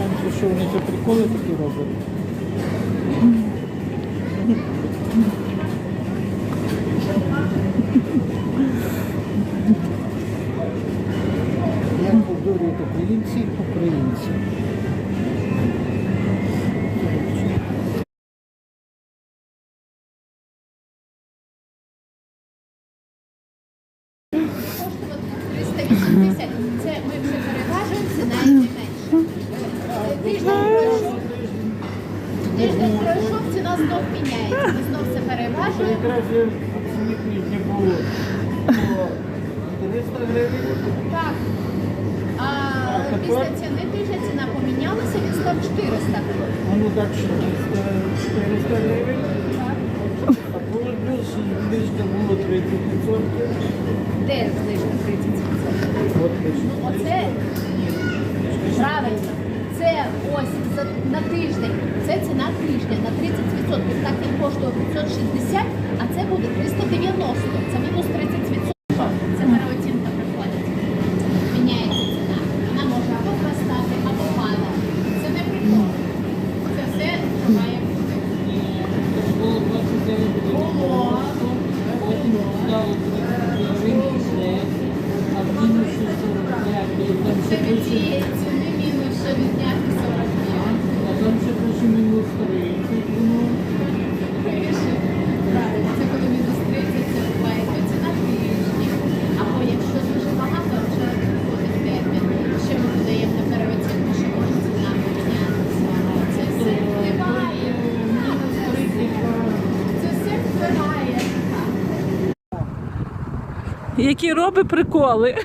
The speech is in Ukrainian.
раніше, що вони це приколи такі роблять. Як обдурюють українці, українці. коштувати 380. Це ми вже переважуємо, ціна йде менше. Е, Тиждень пройшов, тиждень пройшов, ціна знов міняється. Ми знов все переважуємо. Краще не було 300 гривень. Так. А після ціни тижня ціна помінялася, він став 400 гривень. А ну так що 400 гривень. А плюс знижка було 30%. Де знижка 30%? От лише. Оце правильно. Це ось за, на тиждень. Це ціна тижня на 30%. Так він коштує 560, а це буде 390. Це мінус 30%. Це переоцінка приходить. Міняється ціна. Вона може або зростати, або падати. Це не прикол. Це все, має бути. 29 гривень. Було. який робить приколи.